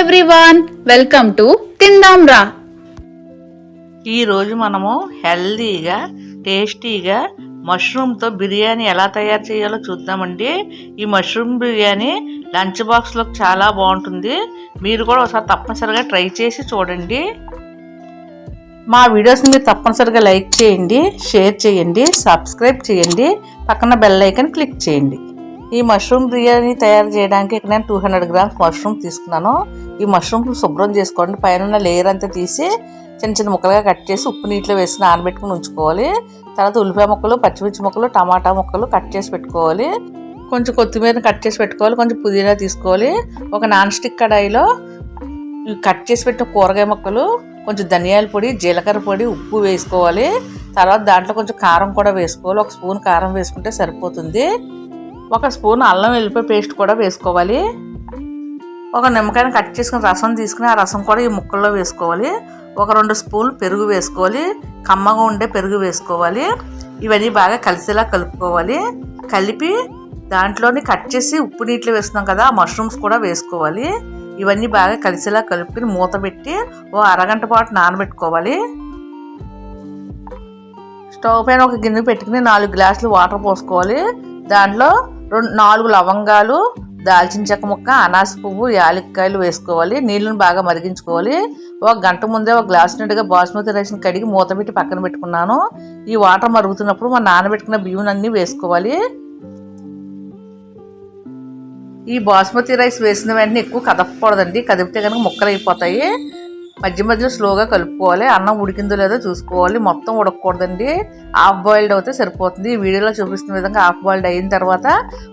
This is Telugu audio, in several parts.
ఎవ్రీవన్ వెల్కమ్ టు తిందాం రా ఈరోజు మనము హెల్దీగా టేస్టీగా మష్రూమ్తో బిర్యానీ ఎలా తయారు చేయాలో చూద్దామండి. ఈ మష్రూమ్ బిర్యానీ లంచ్ బాక్స్లో చాలా బాగుంటుంది. మీరు కూడా ఒకసారి తప్పనిసరిగా ట్రై చేసి చూడండి. మా వీడియోస్ని మీరు తప్పనిసరిగా లైక్ చేయండి షేర్ చేయండి సబ్స్క్రైబ్ చేయండి పక్కన బెల్ ఐకన్ క్లిక్ చేయండి. ఈ మష్రూమ్ బిర్యానీ తయారు చేయడానికి ఇక్కడ నేను టూ హండ్రెడ్ గ్రామ్స్ మష్రూమ్ తీసుకున్నాను. ఈ మష్రూమ్ శుభ్రం చేసుకోండి. పైన లేయర్ అంతా తీసి చిన్న చిన్న ముక్కలుగా కట్ చేసి ఉప్పు నీటిలో వేసి నానబెట్టుకుని ఉంచుకోవాలి. తర్వాత ఉల్లిపాయ ముక్కలు పచ్చిమిర్చి ముక్కలు టమాటా ముక్కలు కట్ చేసి పెట్టుకోవాలి. కొంచెం కొత్తిమీరని కట్ చేసి పెట్టుకోవాలి. కొంచెం పుదీనా తీసుకోవాలి. ఒక నాన్ స్టిక్ కడాయిలో కట్ చేసి పెట్టిన కూరగాయ ముక్కలు కొంచెం ధనియాల పొడి జీలకర్ర పొడి ఉప్పు వేసుకోవాలి. తర్వాత దాంట్లో కొంచెం కారం కూడా వేసుకోవాలి. ఒక స్పూన్ కారం వేసుకుంటే సరిపోతుంది. ఒక స్పూన్ అల్లం వెల్లిపాయ పేస్ట్ కూడా వేసుకోవాలి. ఒక నిమ్మకాయని కట్ చేసుకుని రసం తీసుకుని ఆ రసం కూడా ఈ ముక్కల్లో వేసుకోవాలి. ఒక రెండు స్పూన్లు పెరుగు వేసుకోవాలి. కమ్మగా ఉండే పెరుగు వేసుకోవాలి. ఇవన్నీ బాగా కలిసేలా కలుపుకోవాలి. కలిపి దాంట్లోని కట్ చేసి ఉప్పు నీటిలో వేస్తున్నాం కదా ఆ మష్రూమ్స్ కూడా వేసుకోవాలి. ఇవన్నీ బాగా కలిసేలా కలుపుకొని మూత పెట్టి ఓ అరగంట పాటు నానబెట్టుకోవాలి. స్టవ్ పైన ఒక గిన్నె పెట్టుకుని నాలుగు గ్లాసులు వాటర్ పోసుకోవాలి. దాంట్లో రెండు నాలుగు లవంగాలు దాల్చిన చెక్క ముక్క అనాస పువ్వు యాలక్కాయలు వేసుకోవాలి. నీళ్ళను బాగా మరిగించుకోవాలి. ఒక గంట ముందే ఒక గ్లాస్ నిండుగా బాస్మతి రైస్ని కడిగి మూత పెట్టి పక్కన పెట్టుకున్నాను. ఈ వాటర్ మరుగుతున్నప్పుడు మా నానబెట్టుకున్న బియ్యం అన్నీ వేసుకోవాలి. ఈ బాస్మతి రైస్ వేసిన వెంటనే ఎక్కువ కదపకూడదండి. కదిపితే కనుక ముక్కలు అయిపోతాయి మధ్య మధ్యలో స్లోగా కలుపుకోవాలి అన్నం ఉడికిందో లేదో చూసుకోవాలి. మొత్తం ఉడకకూడదండి. హాఫ్ బాయిల్డ్ అయితే సరిపోతుంది. ఈ వీడియోలో చూపిస్తున్న విధంగా హాఫ్ బాయిల్డ్ అయిన తర్వాత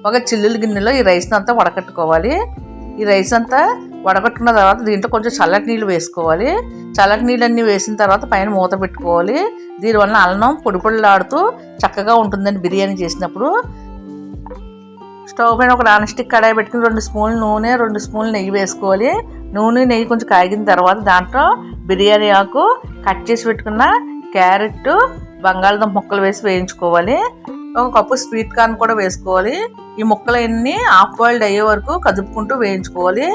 ఒక చిల్లుల గిన్నెలో ఈ రైస్ని అంతా వడకట్టుకోవాలి. ఈ రైస్ అంతా వడకట్టుకున్న తర్వాత దీంట్లో కొంచెం చల్లటి నీళ్ళు వేసుకోవాలి. చల్లటి నీళ్ళన్నీ వేసిన తర్వాత పైన మూత పెట్టుకోవాలి. దీనివల్ల అన్నం పొడి పొడిలాడుతూ చక్కగా ఉంటుందండి బిర్యానీ చేసినప్పుడు. స్టవ్ పైన ఒక నాన్ స్టిక్ కడాయి పెట్టుకుని రెండు స్పూన్లు నూనె రెండు స్పూన్లు నెయ్యి వేసుకోవాలి. నూనె నెయ్యి కొంచెం కాగిన తర్వాత దాంట్లో బిర్యానీ ఆకు కట్ చేసి పెట్టుకున్న క్యారెట్ బంగాళదుంప ముక్కలు వేసి వేయించుకోవాలి. ఒక కప్పు స్వీట్ కార్న్ కూడా వేసుకోవాలి. ఈ ముక్కలన్నీ హాఫ్ బాయిల్డ్ అయ్యే వరకు కదుపుకుంటూ వేయించుకోవాలి.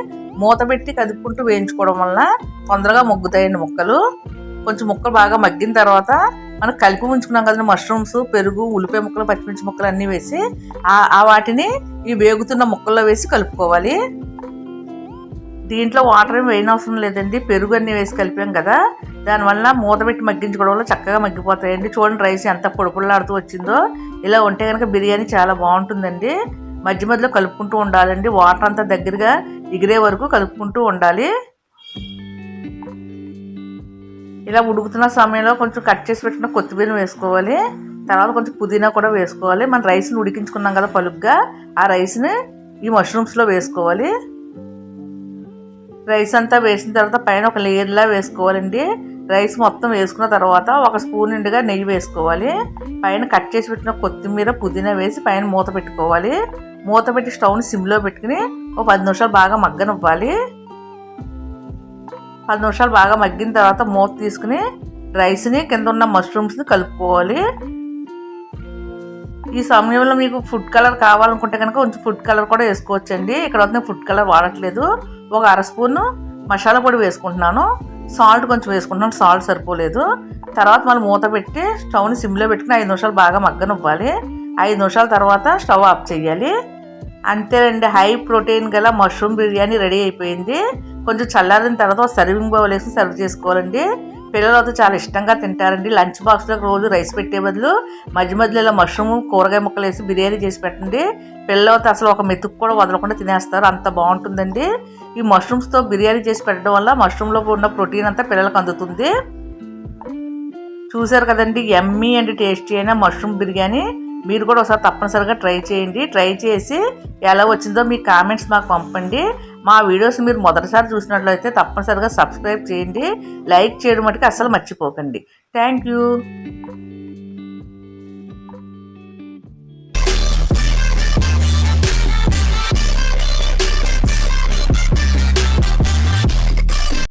మూత పెట్టి కదుపుకుంటూ వేయించుకోవడం వల్ల తొందరగా మొగ్గుతాయండి ముక్కలు. కొంచెం ముక్కలు బాగా మగ్గిన తర్వాత మనం కలిపి ఉంచుకున్నాం కదండి మష్రూమ్స్ పెరుగు ఉల్లిపాయ ముక్కలు పచ్చిమిర్చి ముక్కలు అన్నీ వేసి ఆ వాటిని ఈ వేగుతున్న ముక్కల్లో వేసి కలుపుకోవాలి. దీంట్లో వాటర్ ఏమి వేయనవసరం లేదండి. పెరుగు అన్నీ వేసి కలిపాం కదా. దానివల్ల మూత పెట్టి మగ్గించుకోవడం వల్ల చక్కగా మగ్గిపోతాయండి. చూడండి రైస్ ఎంత పొడిపుల్లాడుతూ వచ్చిందో. ఇలా ఉంటే కనుక బిర్యానీ చాలా బాగుంటుందండి. మధ్య మధ్యలో కలుపుకుంటూ ఉండాలండి. వాటర్ అంతా దగ్గరగా ఎగిరే వరకు కలుపుకుంటూ ఉండాలి. ఇలా ఉడుకుతున్న సమయంలో కొంచెం కట్ చేసి పెట్టిన కొత్తిమీర వేసుకోవాలి. తర్వాత కొంచెం పుదీనా కూడా వేసుకోవాలి. మన రైస్ని ఉడికించుకున్నాం కదా పలుగ్గా. ఆ రైస్ని ఈ మష్రూమ్స్లో వేసుకోవాలి. రైస్ అంతా వేసిన తర్వాత పైన ఒక లేయర్లా వేసుకోవాలండి. రైస్ మొత్తం వేసుకున్న తర్వాత ఒక స్పూన్ నిండుగా నెయ్యి వేసుకోవాలి. పైన కట్ చేసి పెట్టిన కొత్తిమీర పుదీనా వేసి పైన మూత పెట్టుకోవాలి. మూత పెట్టి స్టవ్ని సిమ్లో పెట్టుకుని ఒక పది నిమిషాలు బాగా మగ్గనివ్వాలి. పది నిమిషాలు బాగా మగ్గిన తర్వాత మూత తీసుకుని రైస్ని కింద ఉన్న మష్రూమ్స్ని కలుపుకోవాలి. ఈ సమయంలో మీకు ఫుడ్ కలర్ కావాలనుకుంటే కనుక కొంచెం ఫుడ్ కలర్ కూడా వేసుకోవచ్చండి. ఇక్కడ వద్ద ఫుడ్ కలర్ వాడట్లేదు. ఒక అర స్పూన్ మసాలా పొడి వేసుకుంటున్నాను. సాల్ట్ కొంచెం వేసుకుంటున్నాను. సాల్ట్ సరిపోలేదు. తర్వాత మళ్ళీ మూత పెట్టి స్టవ్ని సిమ్లో పెట్టుకుని ఐదు నిమిషాలు బాగా మగ్గనివ్వాలి. ఐదు నిమిషాల తర్వాత స్టవ్ ఆఫ్ చేయాలి. అంతేనండి హై ప్రోటీన్ గల మష్రూమ్ బిర్యానీ రెడీ అయిపోయింది. కొంచెం చల్లారిన తర్వాత సర్వింగ్ బౌల్ వేసి సర్వ్ చేసుకోవాలండి. పిల్లలు అయితే చాలా ఇష్టంగా తింటారండి. లంచ్ బాక్స్లో రోజు రైస్ పెట్టే బదులు మధ్య మధ్యలో మష్రూమ్ కూరగాయ ముక్కలు వేసి బిర్యానీ చేసి పెట్టండి. పిల్లలు అయితే అసలు ఒక మెతుకు కూడా వదలకుండా తినేస్తారు. అంత బాగుంటుందండి. ఈ మష్రూమ్స్తో బిర్యానీ చేసి పెట్టడం వల్ల మష్రూమ్లో ఉన్న ప్రోటీన్ అంతా పిల్లలకు అందుతుంది. చూశారు కదండి ఎమ్మీ అండ్ టేస్టీ అయిన మష్రూమ్ బిర్యానీ. మీరు కూడా ఒకసారి తప్పనిసరిగా ట్రై చేయండి. ట్రై చేసి ఎలా వచ్చిందో మీ కామెంట్స్ మాకు పంపండి. మా వీడియోస్ మీరు మొదటిసారి చూసినట్లయితే తప్పనిసరిగా సబ్స్క్రైబ్ చేయండి లైక్ చేయడం మటుకు అస్సలు మర్చిపోకండి. Thank you.